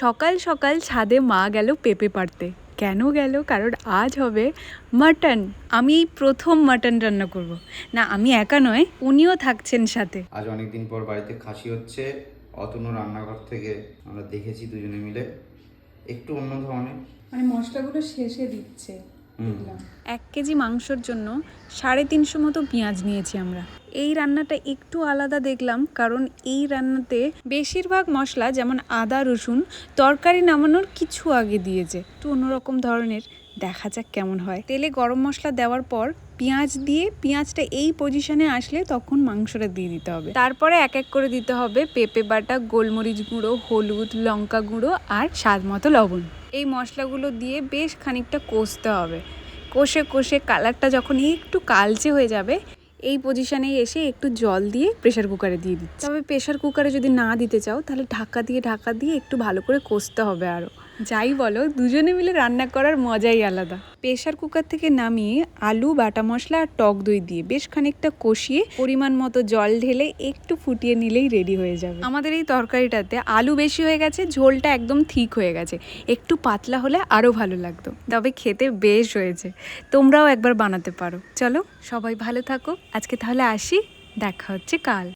সকাল সকাল ছাদে মা গেল পেঁপে পাড়তে। কেন গেল? কারণ আজ হবে মাটন। আমি প্রথম মাটন রান্না করব। না আমি একা নয় উনিও থাকছেন সাথে। আজ অনেকদিন পর বাড়িতে খাসি হচ্ছে। অতনু রান্নাঘর থেকে আমরা দেখেছি দুজনে মিলে। একটু অন্য ধরনের। মানে মশলাগুলো শেষে দিচ্ছে। এক কেজি মাংসর জন্য সাড়ে তিনশো মতো পেঁয়াজ নিয়েছি আমরা। এই রান্নাটা একটু আলাদা দেখলাম, কারণ এই রান্নাতে বেশিরভাগ মশলা যেমন আদা, রসুন, তরকারি নামানোর কিছু আগে দিয়েছে। একটু অন্যরকম ধরনের, দেখা যাক কেমন হয়। তেলে গরম মশলা দেওয়ার পর পেঁয়াজ দিয়ে, পেঁয়াজটা এই পজিশনে আসলে তখন মাংসটা দিয়ে দিতে হবে। তারপরে এক এক করে দিতে হবে পেঁপে বাটা, গোলমরিচ গুঁড়ো, হলুদ, লঙ্কা গুঁড়ো আর স্বাদ মতো লবণ। এই মশলাগুলো দিয়ে বেশ খানিকটা কষতে হবে। কষে কষে কালারটা যখন একটু কালচে হয়ে যাবে এই পজিশানে এসে একটু জল দিয়ে প্রেশার কুকারে দিয়ে দিচ্ছি। তবে প্রেশার কুকারে যদি না দিতে চাও, তাহলে ঢাকা দিয়ে ঢাকা দিয়ে একটু ভালো করে কষতে হবে আরও যাই বলো, দুজনে মিলে রান্না করার মজাই আলাদা। প্রেশার কুকার থেকে নামিয়ে আলু, বাটা মশলা আর টক দই দিয়ে বেশ খানিকটা কষিয়ে পরিমাণ মতো জল ঢেলে একটু ফুটিয়ে নিলেই রেডি হয়ে যাবে। আমাদের এই তরকারিটাতে আলু বেশি হয়ে গেছে, ঝোলটা একদম ঠিক হয়ে গেছে। একটু পাতলা হলে আরও ভালো লাগতো, তবে খেতে বেশ হয়েছে। তোমরাও একবার বানাতে পারো। চলো, সবাই ভালো থাকো। আজকে তাহলে আসি, দেখা হচ্ছে কাল।